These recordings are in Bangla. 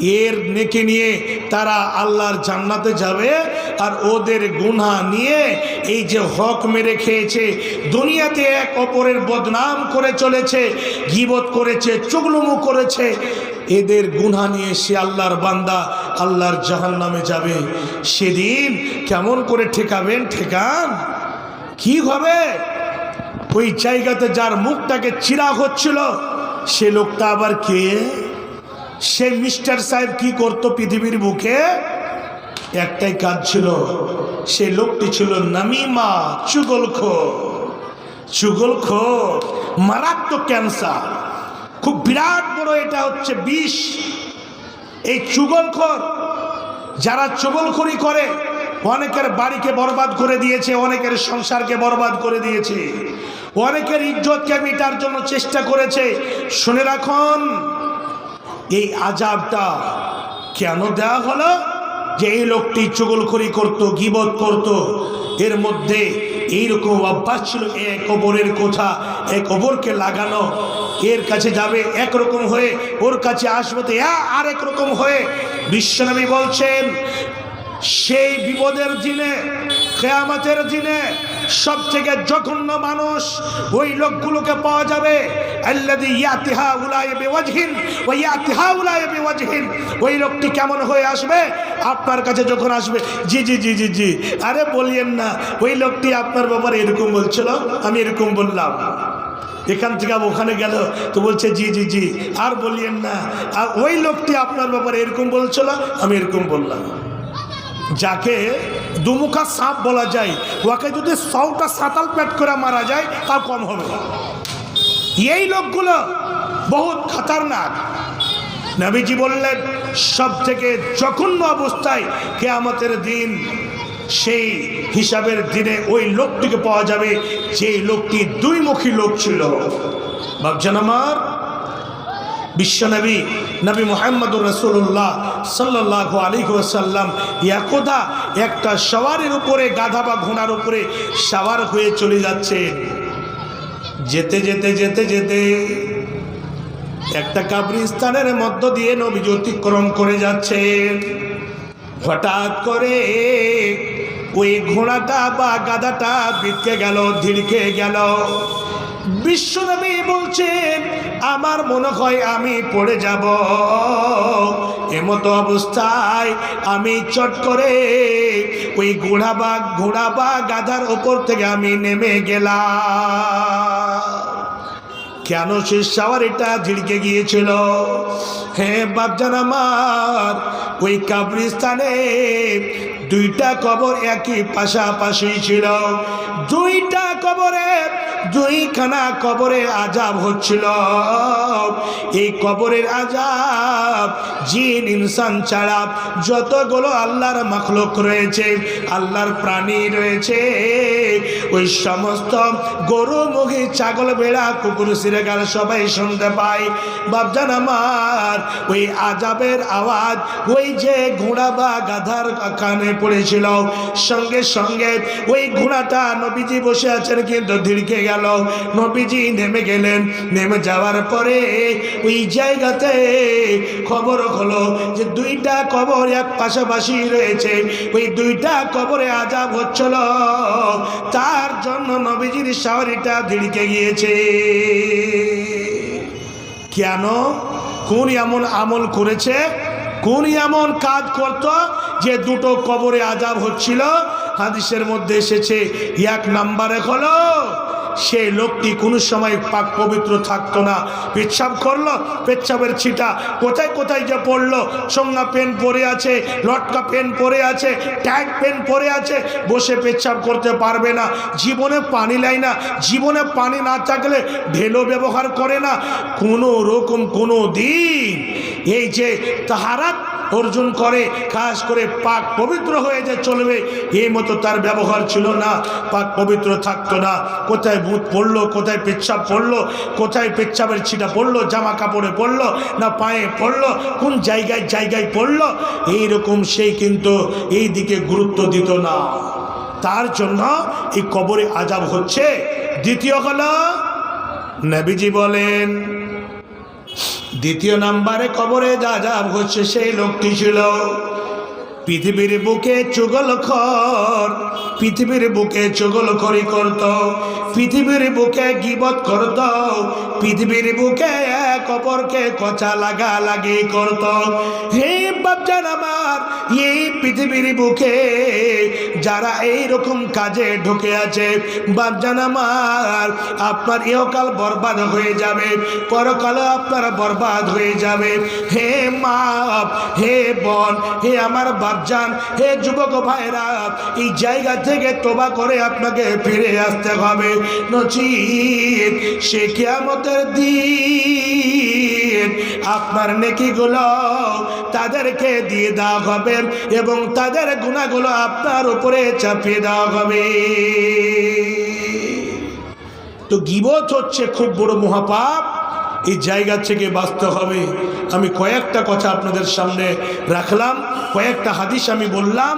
এর নেকে নিয়ে তারা আল্লাহর জান্নাতে যাবে আর ওদের গুনা নিয়ে এই যে হক মেরে খেয়েছে, দুনিয়াতে এক অপরের বদনাম করে চলেছে, গিবত করেছে, চুগলুমু করেছে, এদের গুনা নিয়ে সে আল্লাহর বান্দা আল্লাহর জাহান নামে যাবে। সেদিন কেমন করে ঠেকাবেন? ঠেকান। কি হবে? ওই জায়গাতে যার মুখটাকে চিরা হচ্ছিল, সে লোকটা আবার কে? সে মিস্টার সাহেব কি করতো পৃথিবীর মুখে? একটাই কাজ ছিল, সে লোকটি ছিল নামিমা চুগলখো চুগলখো মারাত্মক ক্যান্সার। খুব বিরাট বড় এটা হচ্ছে বিষ। এই চুগলখোর যারা চুগলখড়ি করে, অনেকের বাড়িকে বরবাদ করে দিয়েছে, অনেকের সংসারকে বরবাদ করে দিয়েছে, অনেকের ইজ্জতকে মিটার জন্য চেষ্টা করেছে। শুনে রাখুন এই আজাবটা কেন দেওয়া হলো? যে এই লোকটি চুগলখড়ি করত, গিবত করত, এর মধ্যে এইরকম অভ্যাস ছিল, এ কবরের কোথা এ কবরকে লাগানো, এর কাছে যাবে একরকম হয়ে, ওর কাছে আসবে তো আর এক রকম হয়ে। বিশ্বনবী বলছেন, সেই বিপদের দিনে, কেয়ামতের দিনে সব থেকে জঘন্য মানুষ ওই লোকগুলোকে পাওয়া যাবে। আল্লাদি ইয়াতিহা উলায় বেওয়াজহিন ওই ইয়াতিহা উলায় বেওয়াজহিন। ওই লোকটি কেমন হয়ে আসবে? আপনার কাছে যখন আসবে, জি জি জি জি জি। আরে বলিয়েন না, ওই লোকটি আপনার ব্যাপারে এরকম বলছিল, আমি এরকম বললাম। এখান থেকে ওখানে গেল, তো বলছে, জি জি জি। আর বলিয়েন না, আর ওই লোকটি আপনার ব্যাপারে এরকম বলছিল, আমি এরকম বললাম। যাকে দুমুখা সাপ বলা যায়। ওকে যদি সৌটা সাতাল পেট করে মারা যায়, তাও কম হবে। এই লোকগুলো বহুত খতরনাক। নবীজি বললেন সব থেকে জঘন্য অবস্থায় কেয়ামতের দিন সেই হিসাবের দিনে ওই লোকটিকে পাওয়া যাবে যে লোকটি দুইমুখী লোক ছিল। ভাবছেন আমার বিশ্বনবী নবী মোহাম্মদুর রসুল্লাহ সাল্লাহ আলী ওসাল্লাম একদা একটা সওয়ারের উপরে, গাধা বা ঘোড়ার উপরে সাওয়ার হয়ে চলে যাচ্ছে। যেতে যেতে যেতে যেতে একটা কাবরিস্তানের মধ্য দিয়ে নবীজি অতিক্রম করে যাচ্ছে। হঠাৎ করে ওই ঘোড়াটা বা গাধাটা বিটকে গেল, ধিড়কে গেল। বিশ্বনবী বলছেন, আমার মনে হয় আমি পড়ে যাব। এমতো অবস্থায় আমি চট করে ওই ঘোড়া বা ঘোড়া বা গাধার ওপর থেকে আমি নেমে গেলাম। কেন সে সাওয়ারিটা ঝিড়কে গিয়েছিল? হ্যাঁ বাপজান আমার, ওই কাবরিস্তানে দুইটা কবর একই পাশাপাশি ছিল। দুইটা কবরে দুইখানা কবরে আজাব হচ্ছিল। এই কবরের আজাব জিন, ইনসান ছাড়া যতগুলো আল্লাহর মখলুক রয়েছে, আল্লাহর প্রাণী রয়েছে ওই সমস্ত গরু মুখী ছাগল বেড়া, কুকুর সিরে সিরেগাল সবাই শুনতে পায়। বাপজান আমার, ওই আজাবের আওয়াজ, ওই যে ঘোড়া বা গাধার কানে পড়েছিল। সঙ্গে সঙ্গে ওই ঘোড়াটা নবীজি বসে আছেন, কিন্তু ধীরকে গেল। নবীজি নেমে গেলেন। নেমে যাওয়ার পরে ওই জায়গাতে খবর হলো যে দুইটা কবর এক পাশাপাশি রয়েছে। ওই দুইটা কবরে আজাব হচ্ছিল। তার জন্য নবীজির শহরটা ধিড়কে গিয়েছে। কেন? কোন এমন আমল করেছে? কোন এমন কাজ করত যে দুটো কবরে আজাব হচ্ছিল? হাদিসের মধ্যে এসেছে, এক নাম্বারে হলো সেই লোকটি কোনো সময় পাক পবিত্র থাকতো না। পেচ্ছাপ করল, পেচ্ছাপের ছিটা কোথায় কোথায় যে পড়ল? সঙ্গা পেন পরে আছে, লটকা পেন পরে আছে, ট্যাগ পেন পরে আছে, বসে পেচ্ছাপ করতে পারবে না। জীবনে পানি লাই না, জীবনে পানি না থাকলে ঢেলো ব্যবহার করে না। কোনো রকম কোনো দিন এই যে তাহারাত অর্জন করে, খাস করে পাক পবিত্র হয়ে যে চলবে এই মতো তার ব্যবহার ছিল না। পাক পবিত্র থাকতো না। কোথায় ভূত পড়ল, কোথায় পেচ্ছাপ পড়ল, কোথায় পেচ্ছাপের ছিটা পড়ল, জামা কাপড়ে পড়ল, না পায়ে পড়ল, কোন জায়গায় জায়গায় পড়ল, এইরকম সেই কিন্তু এই দিকে গুরুত্ব দিত না। তার জন্য এই কবরে আজাব হচ্ছে। দ্বিতীয় হলো নবীজি বলেন দ্বিতীয় নাম্বারে কবরে যা যা হচ্ছে সেই লোকটি ছিল। পৃথিবীর বুকে চুগল খর, পৃথিবীর বুকে চুগল খরি করত, পৃথিবীর বুকে গিবত করত, পৃথিবীর বুকে এক অপরকে কচা লাগা লাগি করত। হে বাপজান আমার এই পৃথিবীর বুকে যারা এই রকম কাজে ঢুকে আছে, বাপজান আমার, আপনার ইহকাল বরবাদ হয়ে যাবে পরকালে আপনার বরবাদ হয়ে যাবে। হে মা হে বোন, হে আমার বাপজান, হে যুবক ভাইরা, এই জায়গা থেকে তোবা করে আপনাকে ফিরে আসতে হবে। নচিত, সে কেয়ামতের দিন আপনার নেকিগুলো তাদেরকে দিয়ে দেওয়া হবে এবং তাদের গুণাগুলো আপনার উপরে চাপিয়ে দেওয়া হবে। তো গিবত হচ্ছে খুব বড় মহাপাপ। এই জায়গা থেকে বাঁচতে হবে। আমি কয়েকটা কথা আপনাদের সামনে রাখলাম, কয়েকটা হাদিস আমি বললাম।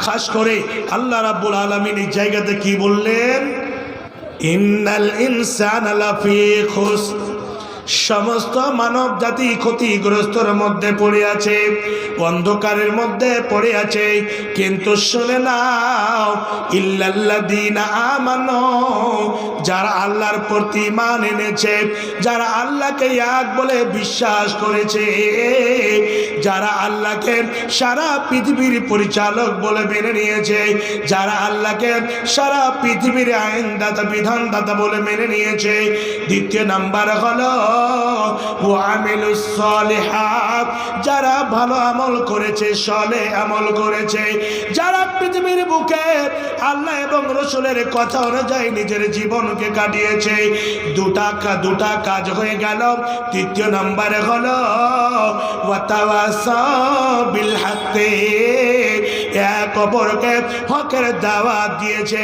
খাস করে আল্লাহ রাব্বুল আলমিন এই জায়গাতে কি বললেন? ইন্নাল ইনসান লাফি খুসর। সমস্ত মানব জাতি ক্ষতিগ্রস্তর মধ্যে পড়ে আছে, অন্ধকারের মধ্যে পড়ে আছে। কিন্তু শুনে নাও, ইল্লাল্লাযীনা আমানো, যারা আল্লাহর প্রতি মান এনেছে, যারা আল্লাহকে এক বলে বিশ্বাস করেছে, যারা আল্লাহকে সারা পৃথিবীর পরিচালক বলে মেনে নিয়েছে, যারা আল্লাহকে সারা পৃথিবীর আইনদাতা, বিধানদাতা বলে মেনে নিয়েছে। দ্বিতীয় নাম্বার হলো যারা ভালো আমল করেছে, সলে আমল করেছে, যারা পৃথিবীর বুকে আল্লাহ এবং রসুলের কথা অনুযায়ী নিজের জীবনকে কাটিয়েছে, দুটা দুটা কাজ হয়ে গেল তৃতীয় নম্বরে হলো। এক অপরকে হকের দাওয়াত দিয়েছে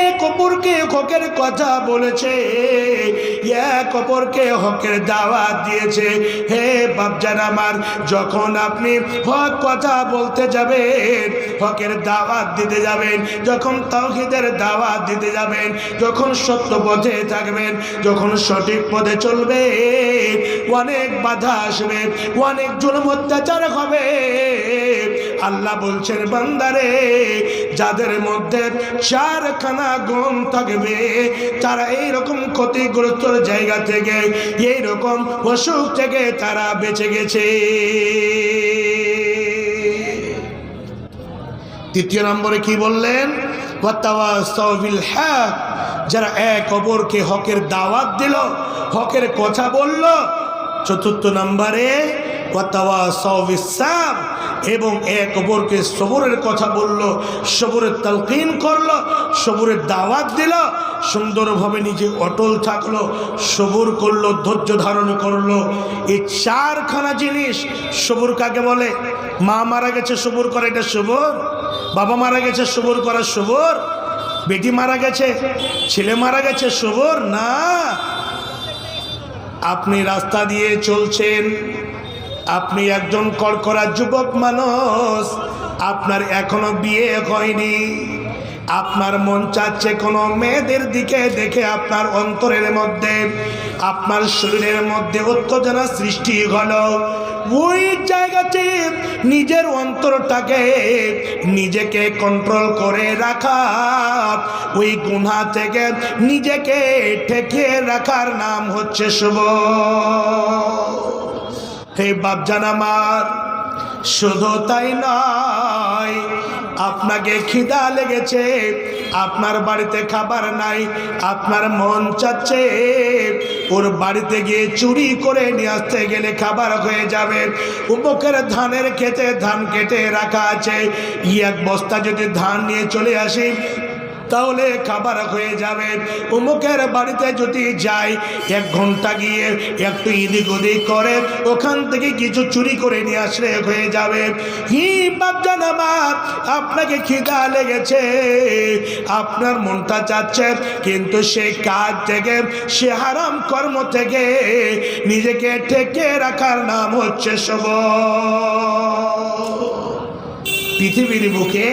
এক অপরকে হকের কথা বলেছে এক অপরকে হকের দাওয়াত দিয়েছে। হে বাপজান আমার, যখন আপনি হক কথা বলতে যাবেন, হকের দাওয়াত দিতে যাবেন, যখন তাওহিদের দাওয়াত দিতে যাবেন, যখন সত্য পথে থাকবেন, যখন সঠিক পথে চলবে অনেক বাধা আসবে, অনেক জুলুম অত্যাচার হবে। আল্লাহ বলছেন বান্দারে, যাদের মধ্যে চারখানা গুণ থাকবে, তারা এইরকম ক্ষতিগ্রস্ত জায়গা থেকে, এইরকম অসুখ থেকে তারা বেঁচে গেছে তৃতীয় নম্বরে কি বললেন যারা এক অপরকে হকের দাওয়াত দিল, হকের কথা বলল চতুর্থ নম্বরে। এবং এক অপরকে সবরের কথা বলল, সবরের তালকিন করল, সবরের দাওয়াত দিল, সুন্দরভাবে নিজে অটল থাকল, সবর করল, ধৈর্য ধারণ করল। এই চারখানা জিনিস সবর কাকে বলে? মা মারা গেছে, সবর করা এটা সবর? বাবা মারা গেছে, সবর করা সবর? বেটি মারা গেছে, ছেলে মারা গেছে, সবর? না। আপনি রাস্তা দিয়ে চলছেন আপনি একজন কড়কড়া যুবক মানুষ, আপনার এখনও বিয়ে হয়নি। আপনার মন চাচ্ছে কোনো মেয়েদের দিকে দেখে আপনার অন্তরের মধ্যে, আপনার শরীরের মধ্যে উত্তেজনা সৃষ্টি হলো। ওই জায়গাতে নিজের অন্তরটাকে নিজেকে কন্ট্রোল করে রাখা, ওই গুণা থেকে নিজেকে ঠেকে রাখার নাম হচ্ছে শুভ। হে বাপজান আমার, শুধু তাই নয়, আপনাকে খিদা লেগেছে, আপনার বাড়িতে খাবার নাই, আপনার মন চাচ্ছে, ওর বাড়িতে গিয়ে চুরি করে নিয়ে আসতে গেলে খাবার হয়ে যাবে, উপকের ধানের খেতে ধান কেটে রাখা আছে এক বস্তা যদি ধান নিয়ে চলে আসি তাহলে খাবার হয়ে যাবে। অমুকের বাড়িতে যদি যাই, এক ঘণ্টা গিয়ে একটু ইদিক ওদিক করে, ওখান থেকে কিছু চুরি করে নিয়ে আসলে হয়ে যাবে। হি বাপজান আমার, আপনাকে খিদা লেগেছে। আপনার মনটা চাচ্ছে, কিন্তু সেই কাজ থেকে, সে হারাম কর্ম থেকে নিজেকে ঠেকে রাখার নাম হচ্ছে সব পৃথিবীর বুকে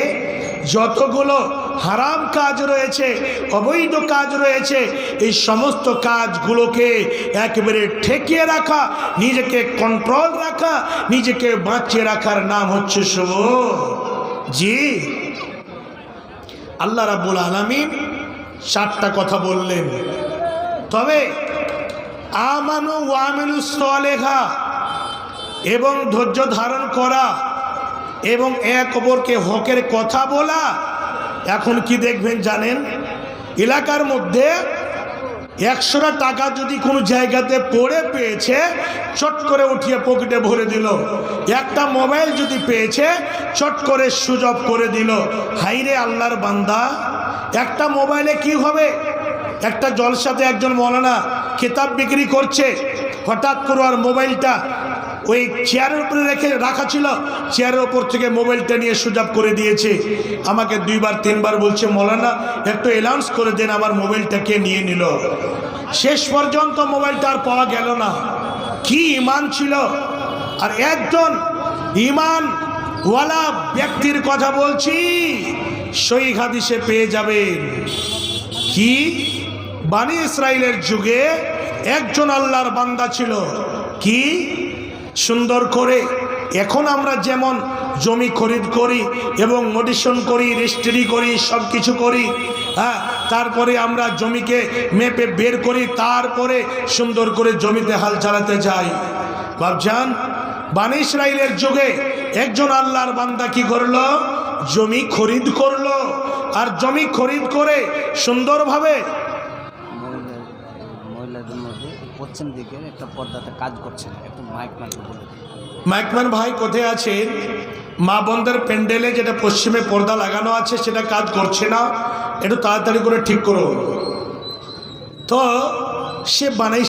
যতগুলো হারাম কাজ রয়েছে, অবৈধ কাজ রয়েছে। এই সমস্ত কাজগুলোকে একেবারে ঠেকিয়ে রাখা, নিজেকে কন্ট্রোল রাখা, নিজেকে বাঁচিয়ে রাখার নাম হচ্ছে শুভ জি। আল্লাহ রাব্বুল আলামিন সাতটা কথা বললেন। তবে, আমানু ওয়ামিনু সলেহা, এবং ধৈর্য ধারণ করা, এবং এক অপরকে হকের কথা বলা এখন কি দেখবেন জানেন? এলাকার মধ্যে একশোটা টাকা যদি কোনো জায়গাতে পড়ে পেয়েছে, চট করে উঠিয়ে পকেটে ভরে দিল। একটা মোবাইল যদি পেয়েছে, চট করে সুযোগ করে দিল। হাইরে আল্লাহর বান্দা, একটা মোবাইলে কি হবে? একটা জলসাতে একজন মৌলানা খেতাব বিক্রি করছে, হঠাৎ করে আর মোবাইলটা ওই চেয়ারের উপরে রেখে রাখা ছিল। চেয়ারের ওপর থেকে মোবাইলটা নিয়ে সুযোগ করে দিয়েছে। আমাকে দুইবার, তিনবার বলছে, মৌলানা, একটু অ্যানাউন্স করে দেন, আমার মোবাইলটাকে নিয়ে নিল? শেষ পর্যন্ত মোবাইলটা আর পাওয়া গেল না। কি ইমান ছিল? আর একজন ইমান ওয়ালা ব্যক্তির কথা বলছি, সই হাদিসে পেয়ে যাবেন। কি? বানি ইসরায়েলের যুগে একজন আল্লাহর বান্দা ছিল। কি? সুন্দর করে এখন আমরা যেমন জমি খরিদ করি এবং মডিশন করি, রেজিস্ট্রি করি সব কিছু করি হ্যাঁ তারপরে আমরা জমিকে মেপে বের করি, তারপরে সুন্দর করে জমিতে হাল চালাতে যাই। ভাবজান বানি ইসরায়েলের যুগে একজন আল্লাহর বান্দা কি করল? জমি খরিদ করল। আর জমি খরিদ করে সুন্দরভাবে পশ্চিম দিকে একটা পর্দাতে কাজ করছেন একটু মাইক মানকে বলে মাইকমান ভাই, কোথায় আছেন? মা বন্ধের প্যান্ডেলে যেটা পশ্চিমে পর্দা লাগানো আছে, সেটা কাজ করছে না। একটু তাড়াতাড়ি করে ঠিক করো তো, সে বানাই